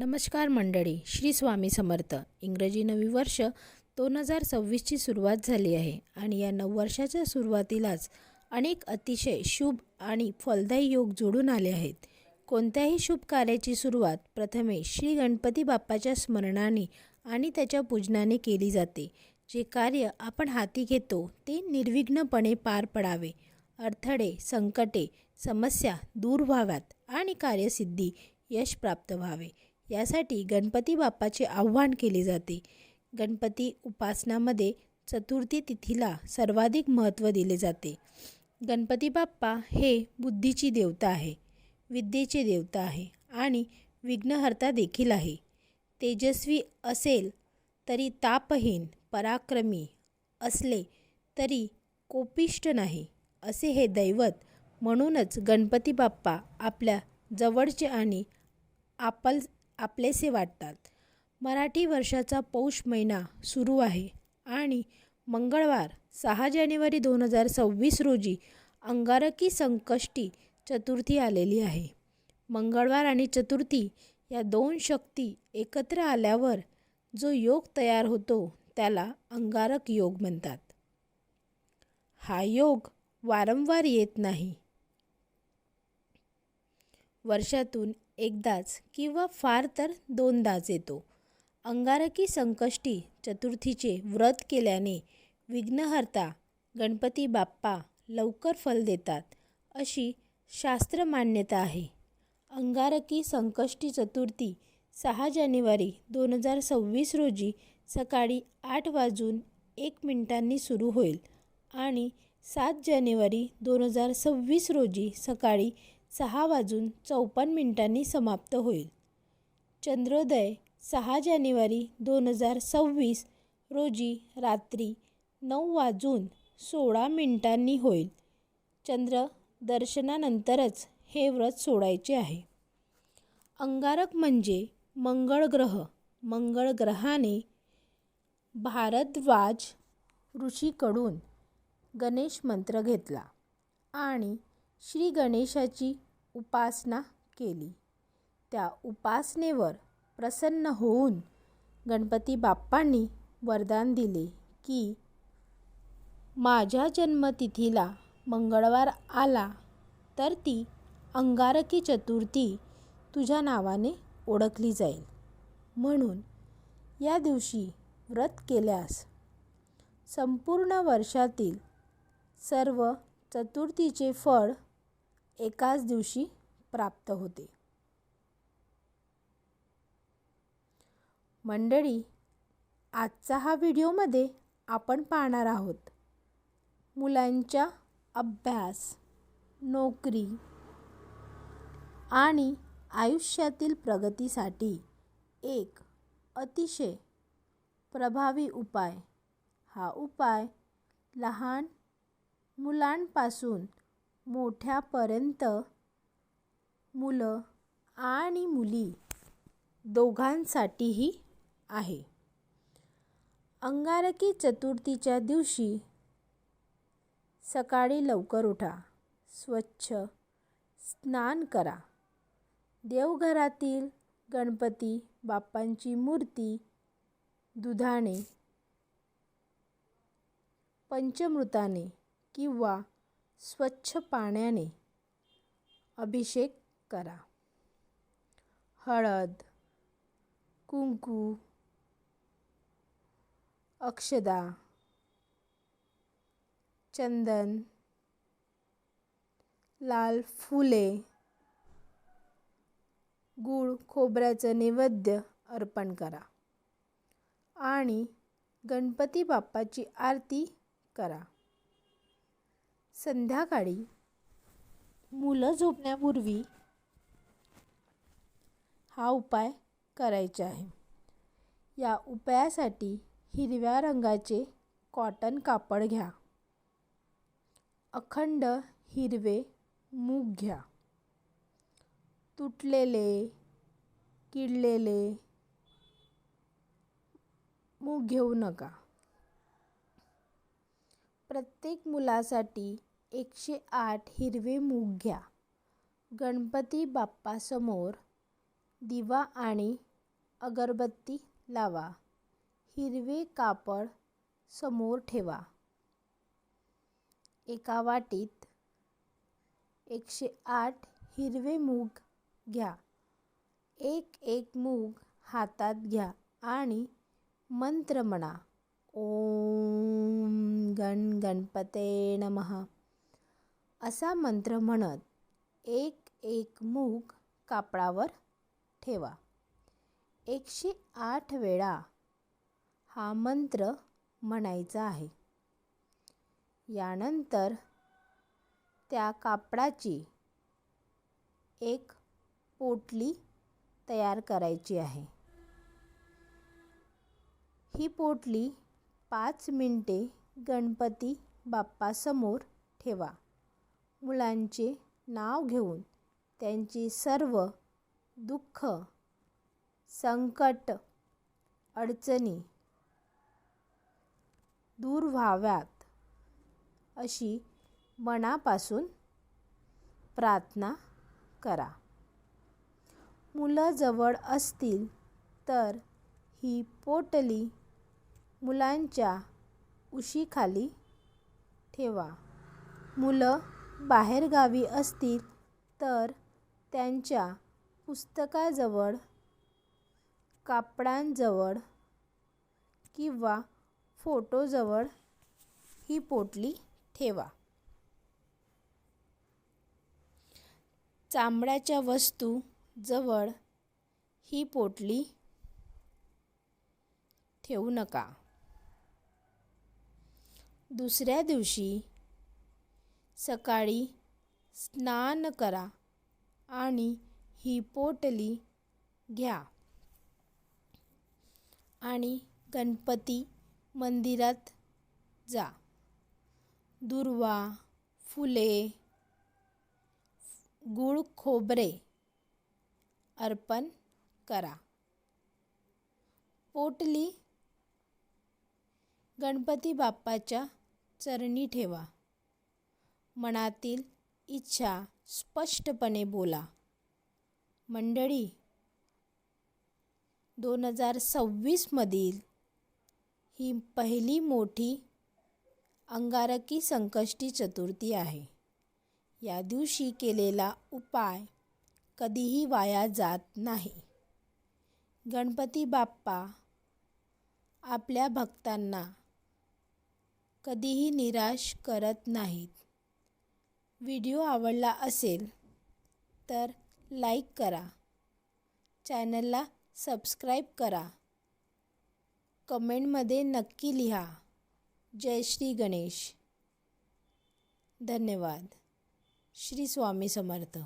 नमस्कार मंडळी श्री स्वामी समर्थ. इंग्रजी नवी वर्ष दोन हजार सव्वीसची सुरुवात झाली आहे आणि या नववर्षाच्या सुरुवातीलाच अनेक अतिशय शुभ आणि फलदायी योग जोडून आले आहेत. कोणत्याही शुभ कार्याची सुरुवात प्रथमे श्री गणपती बाप्पाच्या स्मरणाने आणि त्याच्या पूजनाने केली जाते. जे कार्य आपण हाती घेतो ते निर्विघ्नपणे पार पडावे. अडथळे संकटे समस्या दूर व्हाव्यात आणि कार्यसिद्धी यश प्राप्त व्हावे. यासाठी गणपती बाप्पाचे आव्हान केले जाते. गणपती उपासनामध्ये चतुर्थी तिथीला सर्वाधिक महत्त्व दिले जाते. गणपती बाप्पा हे बुद्धीची देवता आहे विद्येचे देवता आहे आणि विघ्नहर्ता देखील आहे. तेजस्वी असेल तरी तापहीन पराक्रमी असले तरी कोपिष्ट नाही असे हे दैवत म्हणूनच गणपती बाप्पा आपल्या जवळचे आणि आपल आपलेसे वाटतात. मराठी वर्षाचा पौष महिना सुरू आहे आणि मंगळवार सहा जानेवारी दोन हजार सव्वीस रोजी अंगारकी संकष्टी चतुर्थी आलेली आहे. मंगळवार आणि चतुर्थी या दोन शक्ती एकत्र आल्यावर जो योग तयार होतो त्याला अंगारक योग म्हणतात. हा योग वारंवार येत नाही. वर्षातून एकदाच किंवा फार तर दोनदाच येतो. अंगारकी संकष्टी चतुर्थीचे व्रत केल्याने विघ्नहर्ता गणपती बाप्पा लवकर फल देतात अशी शास्त्र मान्यता आहे. अंगारकी संकष्टी चतुर्थी सहा जानेवारी दोन हजार सव्वीस रोजी सकाळी आठ वाजून एक मिनिटांनी सुरू होईल आणि सात जानेवारी दोन हजार सव्वीस रोजी सकाळी सहा वाजून चौपन्न मिनिटांनी समाप्त होईल. चंद्रोदय सहा जानेवारी दोन हजार सव्वीस रोजी रात्री नऊ वाजून सोळा मिनिटांनी होईल. चंद्र दर्शनानंतरच हे व्रत सोडायचे आहे. अंगारक म्हणजे मंगळ ग्रह. मंगळ ग्रहाने भारद्वाज ऋषीकडून गणेश मंत्र घेतला आणि श्री गणेशाची उपासना केली. त्या उपासनेवर प्रसन्न होऊन गणपती बाप्पांनी वरदान दिले की माझ्या जन्मतिथीला मंगळवार आला तर ती अंगारकी चतुर्थी तुझ्या नावाने ओळखली जाईल. म्हणून या दिवशी व्रत केल्यास संपूर्ण वर्षातील सर्व चतुर्थीचे फळ एकाच दिवशी प्राप्त होते. मंडळी आजचा हा व्हिडिओमध्ये आपण पाहणार आहोत मुलांच्या अभ्यास नोकरी आणि आयुष्यातील प्रगतीसाठी एक अतिशय प्रभावी उपाय. हा उपाय लहान मुलांपासून मोठ्यापर्यंत मुलं आणि मुली दोघांसाठीही आहे. अंगारकी चतुर्थीच्या दिवशी सकाळी लवकर उठा स्वच्छ स्नान करा. देवघरातील गणपती बाप्पांची मूर्ती दुधाने पंचमृताने किंवा स्वच्छ पाण्याने अभिषेक करा. हळद कुंकू अक्षदा चंदन लाल फुले गूळ खोबऱ्याचं नैवेद्य अर्पण करा आणि गणपती बाप्पाची आरती करा. संध्याकाळी मुलं झोपण्यापूर्वी हा उपाय करायचा आहे. या उपायासाठी हिरव्या रंगाचे कॉटन कापड घ्या. अखंड हिरवे मूग घ्या. तुटलेले किडलेले मूग घेऊ नका. प्रत्येक मुलासाठी एकशे आठ हिरवे मूग घ्या. गणपती बाप्पासमोर दिवा आणि अगरबत्ती लावा. हिरवे कापड समोर ठेवा. एका वाटीत एकशे आठ हिरवे मूग घ्या. एक एक मूग हातात घ्या आणि मंत्र म्हणा. ओम गण गणपते नमः. असा मंत्र म्हणत एक एक मूग कापडावर ठेवा. एकशे आठ वेळा हा मंत्र म्हणायचा आहे. यानंतर त्या कापडाची एक पोटली तयार करायची आहे. ही पोटली पाच मिनटे गणपती बाप्पासमोर ठेवा. मुलांचे नाव घेऊन त्यांची सर्व दुःख संकट अडचणी दूर व्हाव्यात अशी मनापासून प्रार्थना करा. मुलं जवळ असतील तर ही पोटली मुलांच्या उशीखाली ठेवा. मुलं बाहेरगावी असतील तर त्यांच्या पुस्तकाजवळ कापडांजवळ किंवा फोटोजवळ ही पोटली ठेवा. चामड्याच्या वस्तू जवळ ही पोटली ठेवू नका. दुसऱ्या दिवशी सकाळी स्नान करा आणि ही पोटली घ्या. आणि गणपती मंदिरात जा. दुर्वा फुले गुळ खोबरे अर्पण करा. पोटली गणपती बाप्पाच्या चरणी ठेवा. मनातील इच्छा स्पष्टपणे बोला. मंडळी दोन हजार सव्वीसमधील ही पहिली मोठी अंगारकी संकष्टी चतुर्थी आहे. या दिवशी केलेला उपाय कधीही वाया जात नाही. गणपती बाप्पा आपल्या भक्तांना कधीही निराश करत नाहीत. व्हिडिओ आवडला असेल तर लाईक करा. चॅनलला सबस्क्राईब करा. कमेंटमध्ये नक्की लिहा. जय श्री गणेश. धन्यवाद. श्री स्वामी समर्थ.